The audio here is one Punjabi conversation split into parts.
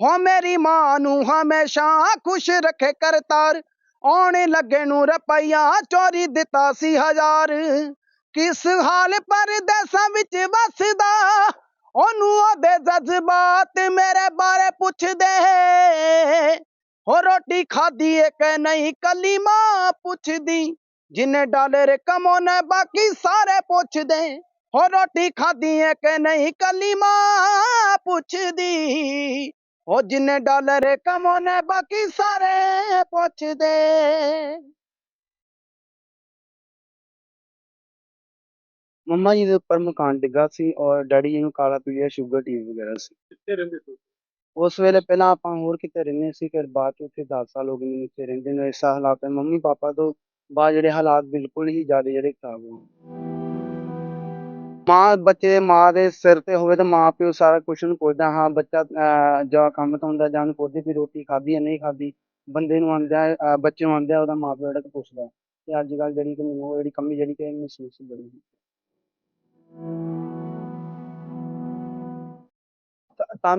ਹੋ ਮੇਰੀ ਮਾਂ ਨੂੰ ਹਮੇਸ਼ਾ ਖੁਸ਼ ਰੱਖੇ ਕਰਤਾਰ। ਆਉਣ ਲੱਗੇ ਨੂੰ ਰੁਪਈਆ ਚੋਰੀ ਦਿੱਤਾ ਸੀ ਹਜ਼ਾਰ। ਕਿਸ ਹਾਲ ਪਰਦੇਸਾਂ ਵਿੱਚ ਵਸਦਾ, ਉਹਨੂੰ ਉਹਦੇ ਜਜ਼ਬਾਤ ਮੇਰੇ ਬਾਰੇ ਪੁੱਛਦੇ। ਹੋ ਰੋਟੀ ਖਾਦੀ ਏ ਕਿ ਨਹੀਂ ਕੱਲੀ ਮਾਂ ਪੁੱਛਦੀ, ਜਿੰਨੇ ਡਾਲਰ ਕਮਾਉਣਾ ਬਾਕੀ ਸਾਰੇ ਪੁੱਛਦੇ। ਹੋ ਰੋਟੀ ਖਾਦੀ ਏ ਕਿ ਨਹੀਂ ਕੱਲੀ ਮਾਂ ਪੁੱਛਦੀ। ਹੋ ਜਿੰਨੇ ਡਾਲਰ ਕਮਾਉਣੇ ਬਾਕੀ ਸਾਰੇ ਪੁੱਛਦੇ। ਮੰਮਾ ਜੀ ਦੇ ਉੱਪਰ ਮਕਾਨ ਡਿੱਗਾ ਸੀ ਔਰ ਡੈਡੀ ਜੀ ਨੂੰ ਕਾਲਾ ਪੀਲੀਆ ਸ਼ੂਗਰ ਟੀਵੀ ਵਗੈਰਾ ਸੀ। ਕਿੱਥੇ ਰਹਿੰਦੇ ਸੀ? ਉਸ ਵੇਲੇ ਪਹਿਲਾਂ ਆਪਾਂ ਹੋਰ ਕਿਤੇ ਰਹਿੰਦੇ ਸੀ ਫਿਰ ਬਾਅਦ ਚ ਉੱਥੇ 10 ਸਾਲ ਹੋ ਗਏ ਮੈਨੂੰ ਇੱਥੇ ਰਹਿੰਦੇ ਨੂੰ। ਇਸ ਹਾਲਾਤ ਹੈ ਮੰਮੀ ਪਾਪਾ ਤੋਂ ਬਾਅਦ ਜਿਹੜੇ ਹਾਲਾਤ ਬਿਲਕੁਲ ਹੀ ਜ਼ਿਆਦਾ ਜਿਹੜੇ ਖਰਾਬ ਹੋ ਗਏ। ਮਾਂ, ਬੱਚੇ ਦੇ ਮਾਂ ਦੇ ਸਿਰ ਤੇ ਹੋਵੇ ਤਾਂ ਮਾਂ ਪਿਓ ਸਾਰਾ ਕੁਛ ਨੂੰ ਪੁੱਛਦਾ, ਹਾਂ ਬੱਚਾ ਜਾਂ ਕੰਮ ਤੋਂ ਹੁੰਦਾ ਜਾਂ ਉਹਨੂੰ ਵੀ ਰੋਟੀ ਖਾਧੀ ਜਾਂ ਨਹੀਂ ਖਾਧੀ, ਬੰਦੇ ਨੂੰ ਆਂਦਾ ਬੱਚੇ ਨੂੰ ਆਂਦਾ ਉਹਦਾ ਮਾਂ ਪਿਓ ਜਿਹੜਾ ਪੁੱਛਦਾ ਤੇ ਅੱਜ ਕੱਲ੍ਹ ਜਿਹੜੀ ਕਿ ਉਹ ਜਿਹੜੀ ਕਮੀ ਜਿਹੜੀ ਕਿ ਮਹਿਸੂਸ ਬੜੀ ਤਾਂ- ਤਾਂ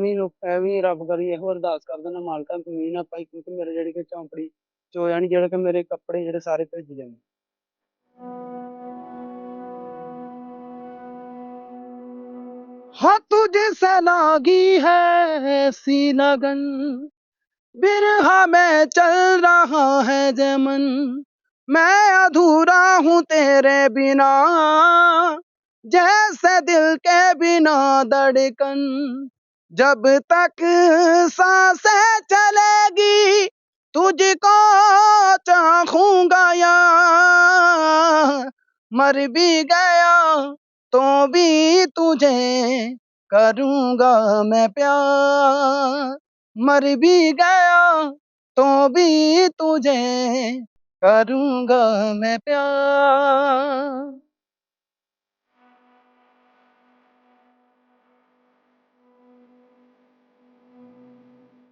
ਵੀ ਰੱਬ ਕਰੀ ਇਹੋ ਅਰਦਾਸ ਕਰਦਾ ਨਾ, ਮਾਲਕਾ ਮੀਂਹ ਨਾ ਪਾਈ ਕਿਉਂਕਿ ਮੇਰੇ ਜਿਹੜੀ ਕਿ ਝੌਂਪੜੀ ਚੋ ਜਾਣੀ ਜਿਹੜਾ ਕਿ ਮੇਰੇ ਕੱਪੜੇ ਜਿਹੜੇ ਸਾਰੇ ਭਿੱਜ ਜਾਣ। हाँ तुझसे लागी है, ऐसी लगन। बिरहा में चल रहा है जमन, मैं अधूरा हूँ तेरे बिना। जैसे दिल के बिना धड़कन, जब तक साँसें चलेगी, तुझको चाहूँगा या। मर भी गया तो भी तुझे करूंगा मैं प्यार मर भी गया तो भी तुझे करूंगा मैं प्यार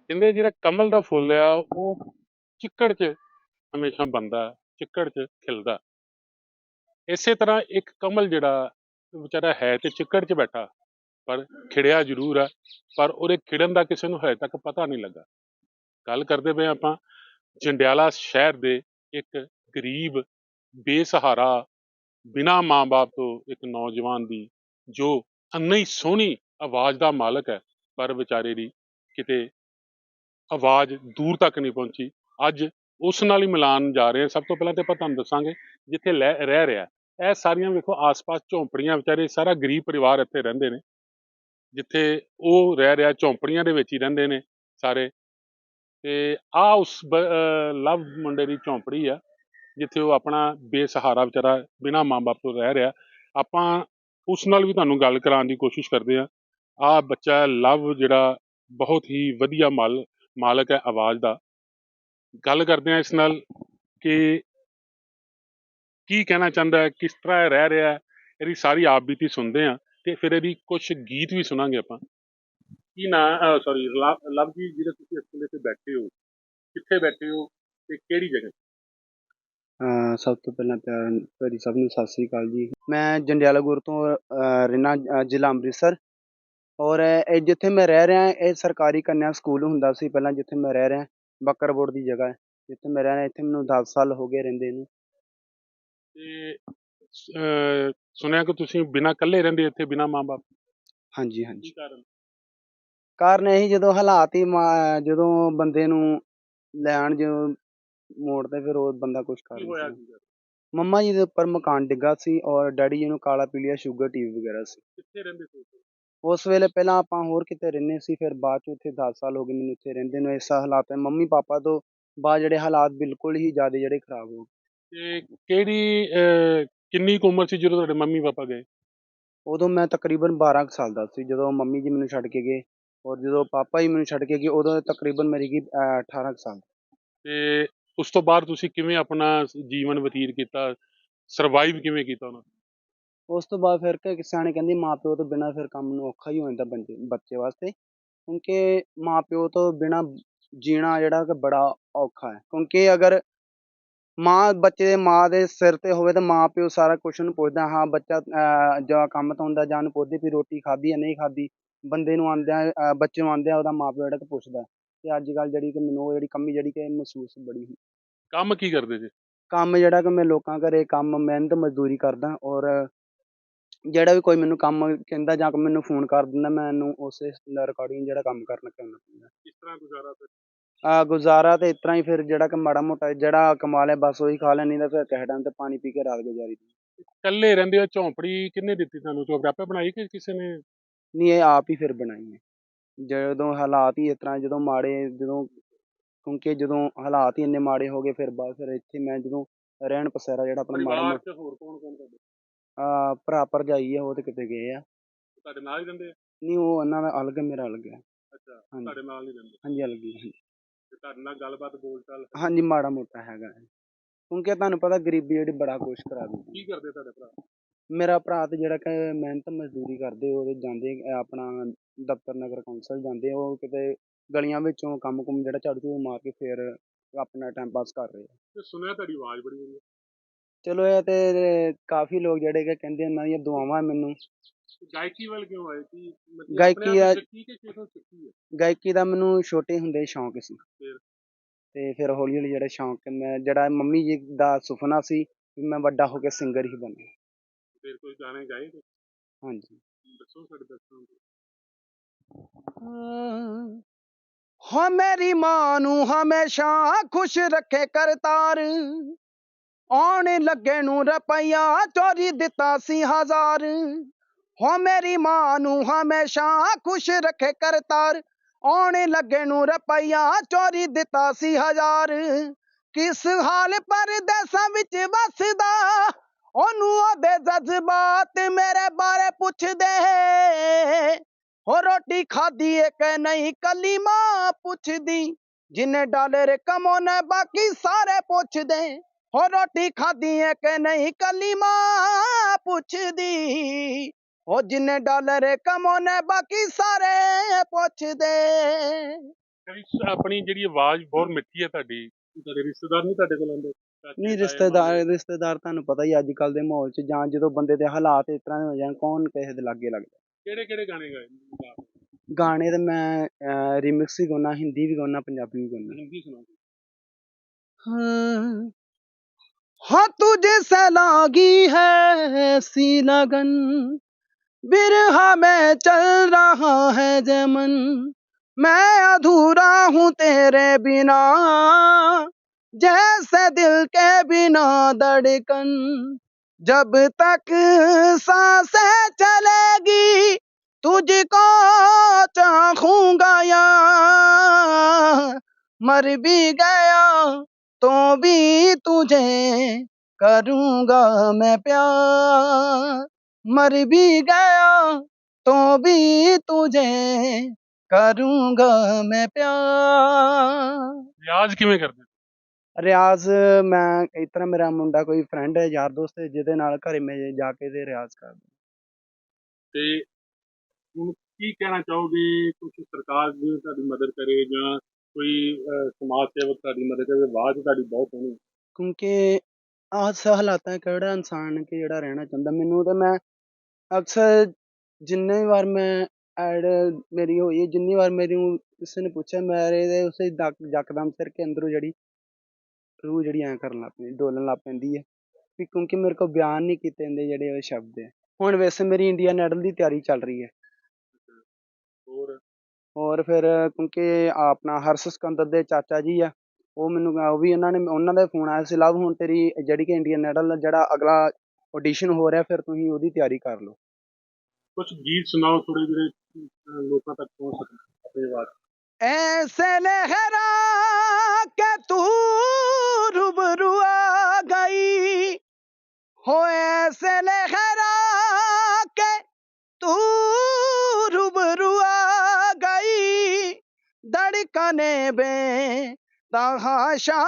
ਕਹਿੰਦੇ ਜਿਹੜਾ ਕਮਲ ਦਾ ਫੁੱਲ ਆ ਉਹ ਚਿੱਕੜ 'ਚ ਹਮੇਸ਼ਾ ਬੰਦਾ ਚਿੱਕੜ 'ਚ ਖਿਲਦਾ ਇਸੇ ਤਰ੍ਹਾਂ ਇੱਕ ਕਮਲ ਜਿਹੜਾ ਵਿਚਾਰਾ ਹੈ ਤੇ ਚਿੱਕੜ 'ਚ ਬੈਠਾ, ਪਰ ਖਿੜਿਆ ਜ਼ਰੂਰ ਆ, ਪਰ ਉਹਦੇ ਖਿੜਨ ਦਾ ਕਿਸੇ ਨੂੰ ਹਜੇ ਤੱਕ ਪਤਾ ਨਹੀਂ ਲੱਗਾ। ਗੱਲ ਕਰਦੇ ਪਏ ਆਪਾਂ, ਜੰਡਿਆਲਾ ਸ਼ਹਿਰ ਦੇ ਇੱਕ ਗਰੀਬ, ਬੇਸਹਾਰਾ, ਬਿਨਾ ਮਾਂ-ਬਾਪ ਤੋਂ ਇੱਕ ਨੌਜਵਾਨ ਦੀ, ਜੋ ਅੰਨੀ ਸੋਹਣੀ ਆਵਾਜ਼ ਦਾ ਮਾਲਕ ਹੈ, ਪਰ ਵਿਚਾਰੇ ਦੀ ਕਿਤੇ ਆਵਾਜ਼ ਦੂਰ ਤੱਕ ਨਹੀਂ ਪਹੁੰਚੀ। ਅੱਜ ਉਸ ਨਾਲ ਹੀ ਮਿਲਾਨ ਜਾ ਰਹੇ ਹਾਂ ਸਭ ਤੋਂ ਪਹਿਲਾਂ ਤੇ ਆਪਾਂ ਤੁਹਾਨੂੰ ਦੱਸਾਂਗੇ, ਜਿੱਥੇ ਲੈ- ਰਹਿ ਰਿਹਾ। ਇਹ ਸਾਰੀਆਂ ਵੇਖੋ ਆਸ-ਪਾਸ ਝੌਂਪੜੀਆਂ ਵਿਚਾਰੇ, ਸਾਰਾ ਗਰੀਬ ਪਰਿਵਾਰ ਇੱਥੇ ਰਹਿੰਦੇ ਨੇ। ਜਿੱਥੇ ਉਹ ਰਹਿ ਰਿਹਾ, ਝੌਂਪੜੀਆਂ ਦੇ ਵਿੱਚ ਹੀ ਰਹਿੰਦੇ ਨੇ ਸਾਰੇ। ਤੇ ਆ ਉਸ ਲਵ ਮੁੰਡੇ ਦੀ ਝੌਂਪੜੀ ਆ, ਜਿੱਥੇ ਉਹ ਆਪਣਾ ਬੇਸਹਾਰਾ ਵਿਚਾਰਾ ਬਿਨਾ ਮਾਂ-ਬਾਪ ਤੋਂ ਰਹਿ ਰਿਹਾ। ਆਪਾਂ ਉਸ ਨਾਲ ਵੀ ਤੁਹਾਨੂੰ ਗੱਲ ਕਰਾਉਣ ਦੀ ਕੋਸ਼ਿਸ਼ ਕਰਦੇ ਆ ਆ ਬੱਚਾ ਲਵ ਜਿਹੜਾ ਬਹੁਤ ਹੀ ਵਧੀਆ ਮਾਲ, ਮਾਲਕ ਹੈ ਆਵਾਜ਼ ਦਾ। ਗੱਲ ਕਰਦੇ ਆ ਇਸ ਨਾਲ ਕਿ ਕੀ ਕਹਿਣਾ ਚਾਹੁੰਦਾ ਹੈ, ਕਿਸ ਤਰ੍ਹਾਂ ਰਹਿ ਰਿਹਾ ਹੈ, ਇਹਦੀ ਸਾਰੀ ਆਪ ਬੀਤੀ ਸੁਣਦੇ ਆ ਤੇ ਫਿਰ ਇਹਦੀ ਕੁਝ ਗੀਤ ਵੀ ਸੁਣਾਂਗੇ ਆਪਾਂ। ਕੀ ਨਾ ਸੌਰੀ ਲਵ ਜੀ ਜਿਹੜੇ ਤੁਸੀਂ ਇਸ ਵੇਲੇ ਤੇ ਬੈਠੇ ਹੋ। ਕਿੱਥੇ ਬੈਠੇ ਹੋ ਤੇ ਕਿਹੜੀ ਜਗ੍ਹਾ? ਸਭ ਤੋਂ ਪਹਿਲਾਂ ਪਿਆਰ ਭਰੀ ਸਭ ਨੂੰ ਸਤਿ ਸ੍ਰੀ ਅਕਾਲ ਜੀ। ਮੈਂ ਜੰਡਿਆਲਾ ਗੁਰ ਤੋਂ, ਅਹ ਜ਼ਿਲ੍ਹਾ ਅੰਮ੍ਰਿਤਸਰ। ਔਰ ਇਹ ਜਿੱਥੇ ਮੈਂ ਰਹਿ ਰਿਹਾ, ਇਹ ਸਰਕਾਰੀ ਕੰਨਿਆ ਸਕੂਲ ਹੁੰਦਾ ਸੀ, ਪਹਿਲਾਂ ਜਿੱਥੇ ਮੈਂ ਰਹਿ ਰਿਹਾ, ਬੱਕਰਬੋੜ ਦੀ ਜਗ੍ਹਾ ਹੈ। ਜਿੱਥੇ ਮੈਂ ਰਹਿ ਰਿਹਾ, ਇੱਥੇ ਮੈਨੂੰ 10 ਸਾਲ ਹੋ ਗਏ ਰਹਿੰਦੇ ਨੂੰ। ਤੇ ਸੁਣਿਆ ਕਿ ਤੁਸੀਂ ਬਿਨਾਂ ਇਕੱਲੇ ਰਹਿੰਦੇ ਇੱਥੇ ਬਿਨਾਂ ਮਾਂ-ਬਾਪ? ਹਾਂਜੀ ਹਾਂਜੀ। ਕਾਰਨ? ਕਾਰਨ ਇਹੀ ਜਦੋਂ ਹਾਲਾਤ ਹੀ ਮਾ- ਜਦੋਂ ਬੰਦੇ ਨੂੰ ਲੈਣ ਜਦੋਂ ਮੋੜ ਤੇ ਫਿਰ ਉਹ ਬੰਦਾ ਕੁਝ ਕਰ ਕੀ ਨਹੀਂ ਹੋਇਆ ਸਕਦਾ। ਸੀਗਾ? ਮੰਮਾ ਜੀ ਦੇ ਉੱਪਰ ਮਕਾਨ ਡਿੱਗਾ ਸੀ ਔਰ ਡੈਡੀ ਜੀ ਨੂੰ ਕਾਲਾ ਪੀਲੀਆ ਸ਼ੂਗਰ ਟੀਵੀ ਵਗੈਰਾ ਸੀ। ਕਿੱਥੇ ਰਹਿੰਦੇ ਸੀ ਉਸ ਵੇਲੇ ਪਹਿਲਾਂ ਆਪਾਂ ਹੋਰ ਕਿਤੇ ਰਹਿੰਦੇ ਸੀ ਫਿਰ ਬਾਅਦ ਚ ਉੱਥੇ 10 ਸਾਲ ਹੋ ਗਏ ਮੈਨੂੰ ਇੱਥੇ ਰਹਿੰਦੇ ਨੂੰ। ਇਸ ਹਾਲਾਤ ਹੈ ਮੰਮੀ ਪਾਪਾ ਤੋਂ ਬਾਅਦ ਜਿਹੜੇ ਹਾਲਾਤ ਬਿਲਕੁਲ ਹੀ ਜ਼ਿਆਦਾ ਜਿਹੜੇ ਖਰਾਬ ਹੋ ਗਏ ਤੇ ਕਿਹੜੀ ਅਹ, ਕਿੰਨੀ ਕੁ ਉਮਰ ਸੀ ਜਦੋਂ ਤੁਹਾਡੇ ਮੰਮੀ ਪਾਪਾ ਗਏ? ਉਦੋਂ ਮੈਂ ਤਕਰੀਬਨ 12 ਕੁ ਸਾਲ ਦਾ ਸੀ ਜਦੋਂ ਮੰਮੀ ਜੀ ਮੈਨੂੰ ਛੱਡ ਕੇ ਗਏ ਔਰ ਜਦੋਂ ਪਾਪਾ ਜੀ ਮੈਨੂੰ ਛੱਡ ਕੇ ਗਏ ਉਦੋਂ ਤਕਰੀਬਨ ਮੇਰੀ ਕੀ 18 ਕੁ ਸਾਲ। ਤੇ ਉਸ ਤੋਂ ਬਾਅਦ ਤੁਸੀਂ ਕਿਵੇਂ ਆਪਣਾ ਜੀਵਨ ਬਤੀਤ ਕੀਤਾ? ਸਰਵਾਈਵ ਕਿਵੇਂ ਕੀਤਾ ਉਹਨਾਂ ਉਸ ਤੋਂ ਬਾਅਦ ਫਿਰ ਕਿ ਸਿਆਣੇ ਕਹਿੰਦੇ ਮਾਂ ਪਿਓ ਤੋਂ ਬਿਨਾਂ ਫਿਰ ਕੰਮ ਨੂੰ ਔਖਾ ਹੀ ਹੋ ਜਾਂਦਾ ਬੰਦੇ ਬੱਚੇ ਵਾਸਤੇ। ਕਿਉਂਕਿ ਮਾਂ ਪਿਓ ਤੋਂ ਬਿਨਾਂ ਜੀਣਾ ਜਿਹੜਾ ਕਿ ਬੜਾ ਔਖਾ ਹੈ। ਕਿਉਂਕਿ ਅਗਰ ਮਾਂ ਬੱਚੇ ਦੇ ਮਾਂ ਦੇ ਸਿਰ ਤੇ ਹੋਵੇ ਤਾਂ ਮਾਂ ਪਿਓ ਸਾਰਾ ਕੁਛ ਨੂੰ ਪੁੱਛਦਾ ਹਾਂ ਬੱਚਾ ਜਾਂ ਕੰਮ ਤੋਂ ਹੁੰਦਾ ਜਾਂ ਉਹਨੂੰ ਪੁੱਛਦੇ ਵੀ ਰੋਟੀ ਖਾਧੀ ਜਾਂ ਨਹੀਂ ਖਾਧੀ ਬੰਦੇ ਨੂੰ ਆਉਂਦਿਆਂ ਬੱਚੇ ਨੂੰ ਆਉਂਦਿਆਂ ਉਹਦਾ ਮਾਂ ਪਿਓ ਜਿਹੜਾ ਕਿ ਪੁੱਛਦਾ। ਤੇ ਅੱਜ ਕੱਲ ਜਿਹੜੀ ਕਿ ਮੈਨੂੰ ਉਹ ਜਿਹੜੀ ਕਮੀ ਜਿਹੜੀ ਕਿ ਮਹਿਸੂਸ ਬੜੀ ਹੁੰਦੀ ਕੰਮ ਕੀ ਕਰਦੇ ਜੀ? ਕੰਮ ਜਿਹੜਾ ਕਿ ਮੈਂ ਲੋਕਾਂ ਘਰੇ ਕੰਮ ਮਿਹਨਤ ਮਜ਼ਦੂਰੀ ਕਰਦਾ ਔਰ ਜਿਹੜਾ ਵੀ ਕੋਈ ਮੈਨੂੰ ਕੰਮ ਕਹਿੰਦਾ ਜਾਂ ਮੈਨੂੰ ਫੋਨ ਕਰ ਦਿੰਦਾ ਮੈਂ ਇਹਨੂੰ ਉਸੇ ਰਿਕਾਰਡਿੰਗ ਜਿਹੜਾ ਕੰਮ ਕਰਨਾ ਕਰਨਾ ਪੈਂਦਾ ਕਿਸ ਤਰ੍ਹਾਂ ਗੁਜ਼ਾਰਾ ਗੁਜ਼ਾਰਾ ਤੇ ਇਸ ਤਰ੍ਹਾਂ ਹੀ ਫਿਰ ਜਿਹੜਾ ਕਿ ਮਾੜਾ ਮੋਟਾ ਜਿਹੜਾ ਕਮਾ ਲਿਆ ਬਸ ਉਹੀ ਖਾ ਲੈਣੀ ਤਾਂ ਫਿਰ ਕਿਸੇ ਟਾਈਮ ਤੇ ਪਾਣੀ ਪੀ ਕੇ ਰਾਤ ਗੁਜ਼ਾਰੀ ਦੀ। ਇਕੱਲੇ ਰਹਿੰਦੇ ਹੋ ਝੌਂਪੜੀ ਕਿੰਨੇ ਦਿੱਤੀ ਤੁਹਾਨੂੰ? ਝੌਂਪੜੀ ਆਪੇ ਬਣਾਈ ਕਿ ਕਿਸੇ ਨੇ? ਨਹੀਂ ਇਹ ਆਪ ਹੀ ਫਿਰ ਬਣਾਈ ਹੈ। ਜਦੋਂ ਹਾਲਾਤ ਹੀ ਇਸ ਤਰ੍ਹਾਂ ਜਦੋਂ ਮਾੜੇ ਜਦੋਂ ਕਿਉਂਕਿ ਜਦੋਂ ਹਾਲਾਤ ਹੀ ਇੰਨੇ ਮਾੜੇ ਹੋ ਗਏ ਫਿਰ ਬਾਅਦ ਫਿਰ ਇੱਥੇ ਮੈਂ ਜਦੋਂ ਰਹਿਣ ਪਸੇਰਾ ਜਿਹੜਾ ਆਪਣਾ ਮਾੜਾ ਮੋਟਾ ਹੋਰ ਕੌਣ ਕੌਣ ਤੁਹਾਡੇ? ਆ ਭਰਾ ਭਰਜਾਈ ਆ ਉਹ ਤੇ ਕਿਤੇ ਗਏ ਆ। ਤੁਹਾਡੇ ਨਾਲ ਹੀ ਰਹਿੰਦੇ ਨਹੀਂ ਉਹ ਉਹਨਾਂ ਦਾ ਅਲੱਗ ਮੇਰਾ ਅਲੱਗ ਹੈ। ਅੱਛਾ ਤੁਹਾਡੇ ਨਾਲ ਨਹੀਂ ਰਹਿੰਦੇ ਹਾਂਜੀ ਅਲੱਗ ਹੀ ਤੁਹਾਡੇ ਨਾਲ ਗੱਲਬਾਤ ਬੋਲਚਾਲ? ਹਾਂਜੀ ਮਾੜਾ ਮੋਟਾ ਹੈਗਾ ਹੈ। ਕਿਉਂਕਿ ਤੁਹਾਨੂੰ ਪਤਾ ਗਰੀਬੀ ਜਿਹੜੀ ਬੜਾ ਕੁਛ ਕਰਾ ਦਿੰਦੀ ਕੀ ਕਰਦੇ ਤੁਹਾਡੇ ਭਰਾ? ਮੇਰਾ ਭਰਾ ਤੇ ਜਿਹੜਾ ਕਿ ਮਿਹਨਤ ਮਜ਼ਦੂਰੀ ਕਰਦੇ ਉਹਦੇ ਜਾਂਦੇ ਅਹ ਆਪਣਾ ਦਫ਼ਤਰ ਨਗਰ ਕੌਂਸਲ ਜਾਂਦੇ ਉਹ ਕਿਤੇ ਗਲੀਆਂ ਵਿੱਚੋਂ ਕੰਮ ਕੁਮ ਜਿਹੜਾ ਝਾੜੂ ਝੂੜੂ ਮਾਰ ਕੇ ਫਿਰ ਆਪਣਾ ਟਾਈਮ ਪਾਸ ਕਰ ਰਹੇ ਆ। ਤੇ ਸੁਣਿਆ ਤੁਹਾਡੀ ਆਵਾਜ਼ ਬੜੀ ਵਧੀਆ। ਚਲੋ ਇਹ ਤੇ ਕਾਫੀ ਲੋਕ ਜਿਹੜੇ ਕਿ ਕਹਿੰਦੇ ਉਹਨਾਂ ਦੀਆਂ ਦੁਆਵਾਂ ਮੈਨੂੰ। ਗਾਇਕੀ ਵੱਲ ਕਿਉਂ ਆਏ ਕੀ ਮਤਲਬ ਗਾਇਕੀ ਆ- ਨੂੰ ਸਿੱਖੀ ਕਿ ਕਿਸੇ ਸਿੱਖੀ ਹੈ? ਗਾਇਕੀ ਦਾ ਮੈਨੂੰ ਛੋਟੇ ਹੁੰਦੇ ਸ਼ੌਂਕ ਸੀ। ਫਿਰ? ਤੇ ਫਿਰ ਹੌਲੀ ਹੌਲੀ ਜਿਹੜਾ ਸ਼ੌਂਕ ਮੈਂ ਜਿਹੜਾ ਮੰਮੀ ਜੀ ਦਾ ਸੁਪਨਾ ਸੀ ਵੀ ਮੈਂ ਵੱਡਾ ਹੋ ਕੇ ਸਿੰਗਰ ਹੀ ਬਣਾ ਫਿਰ ਕੋਈ ਗਾਣੇ ਗਾਏ ਤੇ ਹਾਂਜੀ। ਦੱਸੋ ਸਾਡੇ ਦਰਸ਼ਕਾਂ ਨੂੰ। ਹੋ। ਮੇਰੀ ਮਾਂ ਨੂੰ ਹਮੇਸ਼ਾ ਖੁਸ਼ ਰੱਖੇ ਕਰਤਾਰ ਆਉਣ ਲੱਗੇ ਨੂੰ ਰੁਪਈਆ ਚੋਰੀ ਦਿੱਤਾ ਸੀ ਹਜ਼ਾਰ। ਹੋ ਮੇਰੀ ਮਾਂ ਨੂੰ ਹਮੇਸ਼ਾ ਖੁਸ਼ ਰੱਖੇ ਕਰਤਾਰ। ਆਉਣ ਲੱਗੇ ਨੂੰ ਰੁਪਈਆ ਚੋਰੀ ਦਿੱਤਾ ਸੀ ਹਜ਼ਾਰ। ਕਿਸ ਹਾਲ ਪਰਦੇਸਾਂ ਵਿੱਚ ਵਸਦਾ, ਉਹਨੂੰ ਉਹਦੇ ਜਜ਼ਬਾਤ ਮੇਰੇ ਬਾਰੇ ਪੁੱਛਦੇ। ਹੋ ਰੋਟੀ ਖਾਦੀ ਏ ਕਿ ਨਹੀਂ, ਕੱਲੀ ਮਾਂ ਪੁੱਛਦੀ, ਜਿੰਨੇ ਡਾਲਰ ਕਮਾਉਣਾ ਬਾਕੀ ਸਾਰੇ ਪੁੱਛਦੇ। ਹੋ ਰੋਟੀ ਖਾਦੀ ਏ ਕਿ ਨਹੀਂ, ਕੱਲੀ ਮਾਂ ਪੁੱਛਦੀ। ਹੋ ਜਿੰਨੇ ਡਾਲਰ ਕਮਾਉਣੇ ਬਾਕੀ ਸਾਰੇ ਪੁੱਛਦੇ ਕਦੀ ਸ- ਆਪਣੀ ਜਿਹੜੀ ਆਵਾਜ਼ ਬਹੁਤ ਮਿੱਠੀ ਹੈ ਤੁਹਾਡੀ ਤੁਹਾਡੇ ਰਿਸ਼ਤੇਦਾਰ ਨਹੀਂ ਤੁਹਾਡੇ ਕੋਲ ਆਉਂਦੇ ਚਾਚੇ, ਨਹੀਂ ਤਾਏ, ਰਿਸ਼ਤੇਦਾਰ ਮਾਮੇ? ਰਿਸ਼ਤੇਦਾਰ ਤੁਹਾਨੂੰ ਪਤਾ ਹੀ ਅੱਜ ਕੱਲ ਦੇ ਮਾਹੌਲ 'ਚ ਜਾਂ ਜਦੋਂ ਬੰਦੇ ਦੇ ਹਾਲਾਤ ਇਸ ਤਰ੍ਹਾਂ ਦੇ ਹੋ ਜਾਣ ਕੌਣ ਕਿਸੇ ਦੇ ਲਾਗੇ ਲੱਗਦਾ ਕਿਹੜੇ ਕਿਹੜੇ ਗਾਣੇ ਗਾਏ ਗਾ- ਗਾਣੇ ਤੇ ਮੈਂ ਰਿਮਿਕਸ ਵੀ ਗਾਉਣਾ ਹਿੰਦੀ ਵੀ ਗਾਉਣਾ ਪੰਜਾਬੀ ਵੀ ਗਾਉਣਾ ਹਿੰਦੀ ਸੁਣਾਓ हाँ हाँ तुझे से लागी है सी लगन बिरहा में चल रहा है जमन। मैं अधूरा हूँ तेरे बिना, जैसे दिल के बिना धड़कन। जब तक साँसें चलेगी, तुझको चाहूँगा या। मर भी गया तो भी तुझे करूँगा मैं प्यार। मर भी गया तो भी तुझे करूंगा मैं प्यार ਰਿਆਜ਼ ਕਿਵੇਂ ਕਰਦੇ ਰਿਆਜ਼ ਮੈਂ ਇਸ ਤਰ੍ਹਾਂ ਮੇਰਾ ਮੁੰਡਾ ਕੋਈ ਫਰੈਂਡ ਹੈ ਯਾਰ ਦੋਸਤ ਹੈ ਜਿਹਦੇ ਨਾਲ ਘਰੇ ਮੈਂ ਜਾ ਕੇ ਤੇ ਰਿਆਜ਼ ਕਰਦਾ ਤੇ ਹੁਣ ਕੀ ਕਹਿਣਾ ਚਾਹੋਗੇ ਕੁਝ ਸਰਕਾਰ ਜੀ ਤੁਹਾਡੀ ਮਦਦ ਕਰੇ ਜਾਂ ਕੋਈ ਅਹ, ਸਮਾਜ ਸੇਵਕ ਤੁਹਾਡੀ ਮਦਦ ਕਰੇ ਆਵਾਜ਼ ਤੁਹਾਡੀ ਬਹੁਤ ਸੋਹਣੀ ਹੈ। ਕਿਉਂਕਿ ਆਸ ਹਾਲਾਤਾਂ 'ਚ ਕਿਹੜਾ ਇਨਸਾਨ ਕਿ ਜਿਹੜਾ ਰਹਿਣਾ ਚਾਹੁੰਦਾ ਮੈਨੂੰ ਤੇ ਮੈਂ ਅਕਸਰ ਜਿੰਨੇ ਵਾਰ ਮੈਂ ਐਡ ਮੇਰੀ ਹੋਈ ਹੈ, ਜਿੰਨੀ ਵਾਰ ਮੇਰੀ ਨੂੰ ਕਿਸੇ ਨੇ ਪੁੱਛਿਆ ਮੇਰੇ ਦੇ ਉਸੇ ਦਕ ਯਕਦਮ ਸਿਰ ਕੇ ਅੰਦਰੋਂ ਜਿਹੜੀ ਰੂਹ ਜਿਹੜੀ ਐਂ ਕਰਨ ਲੱਗ ਪੈਂਦੀ ਡੋਲਣ ਲੱਗ ਪੈਂਦੀ ਹੈ ਵੀ ਕਿਉਂਕਿ ਮੇਰੇ ਕੋਲ ਬਿਆਨ ਨਹੀਂ ਕੀਤੇ ਜਾਂਦੇ ਜਿਹੜੇ ਉਹ ਸ਼ਬਦ ਹੈ। ਹੁਣ ਵੈਸੇ ਮੇਰੀ ਇੰਡੀਅਨ ਆਈਡਲ ਦੀ ਤਿਆਰੀ ਚੱਲ ਰਹੀ ਹੈ। ਹੋਰ? ਔਰ ਫਿਰ ਕਿਉਂਕਿ ਆਪਣਾ ਹਰਸ਼ ਸਿਕੰਦਰ ਦੇ ਚਾਚਾ ਜੀ ਆ ਉਹ ਮੈਨੂੰ ਉਹ ਵੀ ਉਹਨਾਂ ਨੇ ਉਹਨਾਂ ਦਾ ਫੋਨ ਆਇਆ ਸੀ ਲਵ ਹੁਣ ਤੇਰੀ ਜਿਹੜੀ ਕਿ ਇੰਡੀਅਨ ਆਈਡਲ ਜਿਹੜਾ ਅਗਲਾ ਆਡੀਸ਼ਨ ਹੋ ਰਿਹਾ ਫਿਰ ਤੁਸੀਂ ਉਹਦੀ ਤਿਆਰੀ ਕਰ ਲਓ ਕੁਝ ਗੀਤ ਸੁਣਾਓ ਥੋੜੇ ਜਿਹੜੇ ਅਹ, ਲੋਕਾਂ ਤੱਕ ਪਹੁੰਚ ਸਕਣ ਆਪਣੀ ਆਵਾਜ਼ ऐसे लहरा के तू रूबरू आ गई हो ऐसे लहरा के तू रूबरू आ गई धड़कने बे तहाशा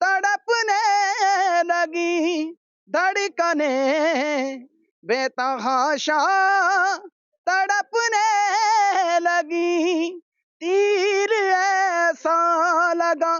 तड़पने लगी धड़कने बेतहाशा तड़पने लगी। तीर ऐसा लगा,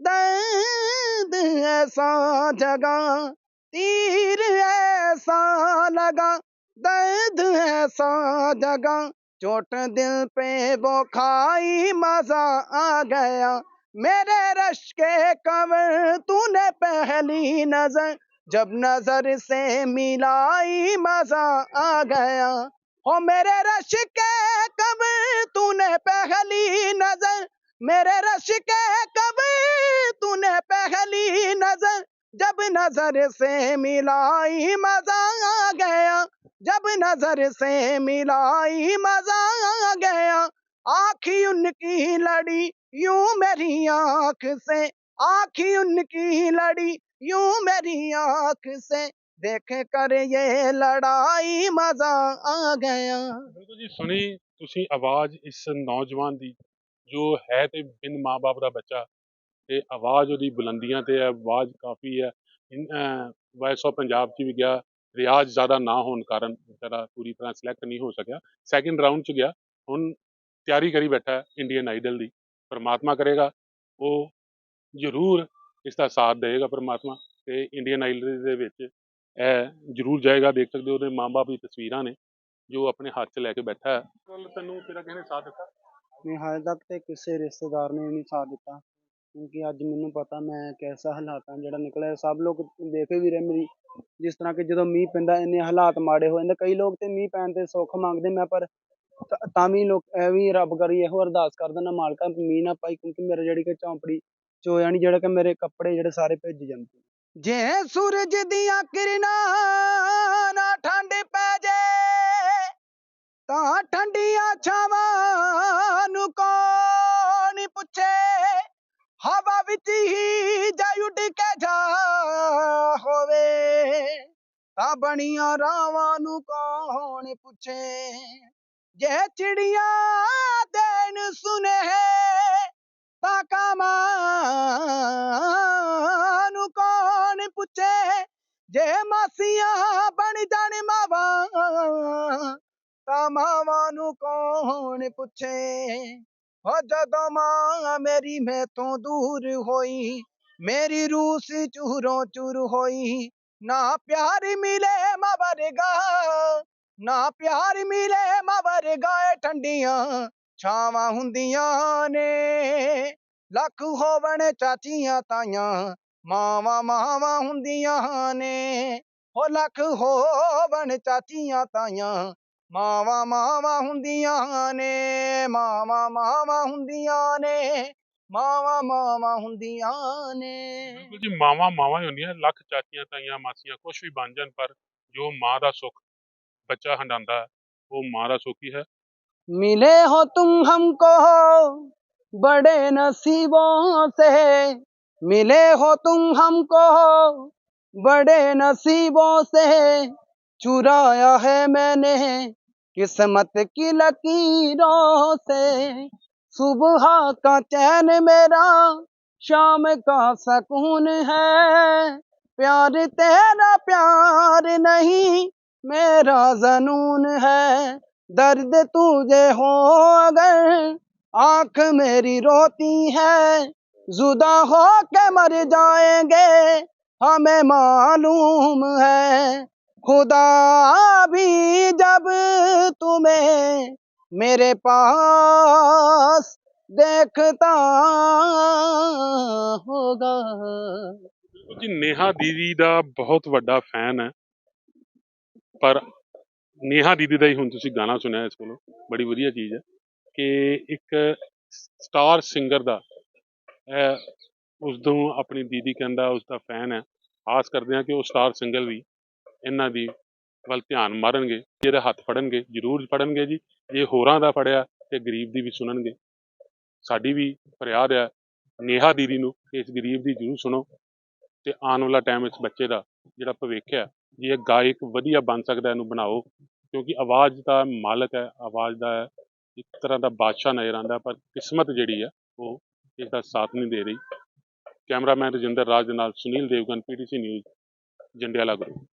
दर्द ऐसा जगा। तीर ऐसा लगा, दर्द ऐसा जगा। चोट दिल पे वो खाई मज़ा आ गया। मेरे रश के कवर तूने पहली नज़र जब नज़र से मिलाई मज़ा आ गया हो मेरे रश के कबर तूने पहली नज़र? मेरे रश के कबर तूने पहली नज़र? जब नज़र से मिलाई मज़ा आ गया, जब नज़र से मिलाई मज़ा आ गया, आखी उनकी लड़ी यूँ मेरी आँख से। आखी उनकी लड़ी यूं मेरी आंख से देख कर ये लड़ाई मजा आ गया ਬਿਲਕੁਲ ਜੀ ਸੁਣੀ ਤੁਸੀਂ ਆਵਾਜ਼ ਇਸ ਨੌਜਵਾਨ ਦੀ ਜੋ ਹੈ ਤੇ ਬਿਨ ਮਾਪੇ ਦਾ ਬੱਚਾ ਤੇ ਆਵਾਜ਼ ਉਹਦੀ ਬੁਲੰਦੀਆਂ ਤੇ ਹੈ ਆਵਾਜ਼ ਕਾਫੀ ਹੈ ਵਾਇਸ ਆਫ ਪੰਜਾਬ 'ਚ ਵੀ ਗਿਆ ਰਿਆਜ਼ ਜ਼ਿਆਦਾ ਨਾ ਹੋਣ ਕਾਰਨ ਵਿਚਾਰਾ ਪੂਰੀ ਤਰ੍ਹਾਂ ਸਿਲੈਕਟ ਨਹੀਂ ਹੋ ਸਕਿਆ ਸੈਕਿੰਡ ਰਾਊਂਡ 'ਚ ਗਿਆ ਹੁਣ ਤਿਆਰੀ ਕਰੀ ਬੈਠਾ ਹੈ ਇੰਡੀਅਨ ਆਈਡਲ ਦੀ ਪਰਮਾਤਮਾ ਕਰੇਗਾ ਉਹ ਜ਼ਰੂਰ ਇਸ ਦਾ ਸਾਥ ਦੇਵੇਗਾ ਪਰਮਾਤਮਾ ਤੇ ਇੰਡੀਅਨ ਆਈਡਲ ਦੇ ਵਿੱਚ ਇਹ ਜ਼ਰੂਰ ਜਾਏਗਾ ਦੇਖ ਸਕਦੇ ਹੋ ਉਹਦੇ ਮਾਂ-ਬਾਪ ਦੀ ਤਸਵੀਰਾਂ ਨੇ ਜੋ ਆਪਣੇ ਹੱਥ 'ਚ ਲੈ ਕੇ ਬੈਠਾ ਹੈ। ਕੋਲ ਤੈਨੂੰ ਤੇਰਾ ਕਿਸੇ ਨੇ ਸਾਥ ਦਿੱਤਾ? ਨਹੀਂ ਹਾਲੇ ਤੱਕ ਤੇ ਕਿਸੇ ਰਿਸ਼ਤੇਦਾਰ ਨੇ ਵੀ ਨਹੀਂ ਸਾਥ ਦਿੱਤਾ ਕਿਉਂਕਿ ਅੱਜ ਮੈਨੂੰ ਪਤਾ ਮੈਂ ਕੈਸਾ ਹਾਲਾਤਾਂ ਜਿਹੜਾ ਨਿਕਲਿਆ ਸਭ ਲੋਕ ਦੇਖ ਵੀ ਰਹੇ ਮੇਰੀ ਜਿਸ ਤਰ੍ਹਾਂ ਕਿ ਜਦੋਂ ਮੀਂਹ ਪੈਂਦਾ ਇੰਨੇ ਹਾਲਾਤ ਮਾੜੇ ਹੋ ਜਾਂਦੇ ਕਈ ਲੋਕ ਤੇ ਮੀਂਹ ਪੈਣ ਤੇ ਸੁੱਖ ਮੰਗਦੇ ਮੈਂ ਪਰ ਤ- ਵੀ ਲੋਕ ਐ ਵੀ ਰੱਬ ਕਰੀ ਇਹੋ ਅਰਦਾਸ ਕਰਦਾ ਨਾ ਮਾਲਕਾ ਮੀਂਹ ਨਾ ਪਾਈ ਕਿਉਂਕਿ ਮੇਰੇ ਜਿਹੜੀ ਕਿ ਝੌਂਪੜੀ ਚੋਇਆ ਨਹੀਂ ਜਿਹੜਾ ਕਿ ਮੇਰੇ ਕੱਪੜੇ ਜਿਹੜੇ ਸਾਰੇ ਭਿੱਜ ਜਾਂਦੇ ਜੇ ਸੂਰਜ ਦੀਆਂ ਕਿਰਨਾਂ ਨਾ ਠੰਡ ਪੈ ਜੇ, ਤਾਂ ਠੰਡੀਆਂ ਛਾਵਾਂ ਨੂੰ ਕੌਣ ਪੁੱਛੇ? ਹਵਾ ਵਿੱਚ ਹੀ ਜਾ ਉੱਡ ਕੇ ਜਾ ਹੋਵੇ, ਤਾਂ ਬਣੀਆਂ ਰਾਵਾਂ ਨੂੰ ਕੌਣ ਪੁੱਛੇ? ਜੇ ਚਿੜੀਆਂ ਦੇਣ ਸੁਨੇਹੇ ਤਾਂ ਨੂੰ ਕੌਣ ਪੁੱਛੇ? ਜੇ ਮਾਸੀਆਂ ਬਣ ਜਾਣ ਮਾਵਾਂ, ਤਾਂ ਮਾਵਾਂ ਨੂੰ ਕੌਣ ਪੁੱਛੇ? ਹੋ ਜਦੋਂ ਮਾਂ ਮੇਰੀ ਮੈਂ ਤੋਂ ਦੂਰ ਹੋਈ, ਮੇਰੀ ਰੂਹ ਸੀ ਚੂਰੋਂ ਚੂਰ ਹੋਈ, ਨਾ ਪਿਆਰ ਮਿਲੇ ਮਾਂ ਨਾ ਪਿਆਰ ਮਿਲੇ ਮਾਂ ਵਰਗਾ ਠੰਡੀਆਂ ਛਾਵਾਂ ਹੁੰਦੀਆਂ ਨੇ, ਲੱਖ ਹੋਵਣ ਚਾਚੀਆਂ ਤਾਈਆਂ, ਮਾਵਾਂ ਮਾਵਾਂ ਹੁੰਦੀਆਂ ਨੇ। ਹੋ ਲੱਖ ਹੋਵਣ ਚਾਚੀਆਂ ਤਾਈਆਂ, ਮਾਵਾਂ ਮਾਵਾਂ ਹੁੰਦੀਆਂ ਨੇ, ਮਾਵਾਂ ਮਾਵਾਂ ਹੁੰਦੀਆਂ ਨੇ, ਮਾਵਾਂ ਮਾਵਾਂ ਹੁੰਦੀਆਂ ਨੇ। ਬਿਲਕੁਲ ਜੀ, ਮਾਵਾਂ ਮਾਵਾਂ ਹੀ ਹੁੰਦੀਆਂ, ਲੱਖ ਚਾਚੀਆਂ ਤਾਈਆਂ ਮਾਸੀਆਂ ਕੁਝ ਵੀ ਬਣ ਜਾਣ, ਪਰ ਜੋ ਮਾਂ ਦਾ ਸੁੱਖ ਬੱਚਾ ਹੰਡਾਉਂਦਾ ਉਹ ਮਾਂ ਦਾ ਸੁੱਖ ਹੀ ਹੈ। मिले हो तुम हमको, बड़े नसीबों से। मिले हो तुम हमको, बड़े नसीबों से। चुराया है मैंने किस्मत की लकीरों से। सुबह का चैन मेरा, शाम का सकून है। प्यार तेरा प्यार नहीं, मेरा जनून है। दर्द तुझे हो अगर आंख मेरी रोती है जुदा हो के मर जाएंगे हमें मालूम है खुदा भी जब तुम्हें मेरे पास देखता होगा ਬਿਲਕੁਲ ਜੀ ਨੇਹਾ ਦੀਦੀ ਦਾ ਬਹੁਤ ਵੱਡਾ ਫੈਨ ਹੈ ਪਰ ਨੇਹਾ ਦੀਦੀ ਦਾ ਹੀ ਹੁਣ ਤੁਸੀਂ ਗਾਣਾ ਸੁਣਿਆ ਇਸ ਕੋਲੋਂ, ਬੜੀ ਵਧੀਆ ਚੀਜ਼ ਹੈ ਕਿ ਇੱਕ ਸਟਾਰ ਸਿੰਗਰ ਦਾ ਉਸ ਨੂੰ ਆਪਣੀ ਦੀਦੀ ਕਹਿੰਦਾ ਉਸ ਦਾ ਫੈਨ ਹੈ, ਆਸ ਕਰਦੇ ਹਾਂ ਕਿ ਉਹ ਸਟਾਰ ਸਿੰਗਰ ਵੀ ਇਹਨਾਂ ਦੀ ਵੱਲ ਧਿਆਨ ਮਾਰਨਗੇ ਜਿਹਦੇ ਹੱਥ ਫੜਨਗੇ, ਜ਼ਰੂਰ ਫੜਨਗੇ ਜੀ, ਜੇ ਹੋਰਾਂ ਦਾ ਫੜਿਆ ਤੇ ਗਰੀਬ ਦੀ ਵੀ ਸੁਣਨਗੇ। ਸਾਡੀ ਵੀ ਫਰਿਆਦ ਹੈ ਨੇਹਾ ਦੀਦੀ ਨੂੰ ਕਿ ਇਸ ਗਰੀਬ ਦੀ ਜ਼ਰੂਰ ਸੁਣੋ। ਤੇ ਆਉਣ ਵਾਲਾ ਟਾਈਮ ਇਸ ਬੱਚੇ ਦਾ ਜਿਹੜਾ ਭਵਿੱਖ ਹੈ, ਜੇ ਇਹ ਗਾਇਕ ਵਧੀਆ ਬਣ ਸਕਦਾ ਇਹਨੂੰ ਬਣਾਓ, ਕਿਉਂਕਿ ਆਵਾਜ਼ ਦਾ ਮਾਲਕ ਹੈ, ਆਵਾਜ਼ ਦਾ ਇੱਕ ਤਰ੍ਹਾਂ ਦਾ ਬਾਦਸ਼ਾਹ ਨਜ਼ਰ ਆਉਂਦਾ ਪਰ ਕਿਸਮਤ ਜਿਹੜੀ ਹੈ, ਉਹ ਇਸ ਦਾ ਸਾਥ ਨਹੀਂ ਦੇ ਰਹੀ। ਕੈਮਰਾਮੈਨ ਰਜਿੰਦਰ ਰਾਜ ਦੇ ਨਾਲ ਸੁਨੀਲ ਦੇਵਗਨ ਪੀਟੀਸੀ ਨਿਊਜ਼ ਜੰਡਿਆਲਾ ਗੁਰੂ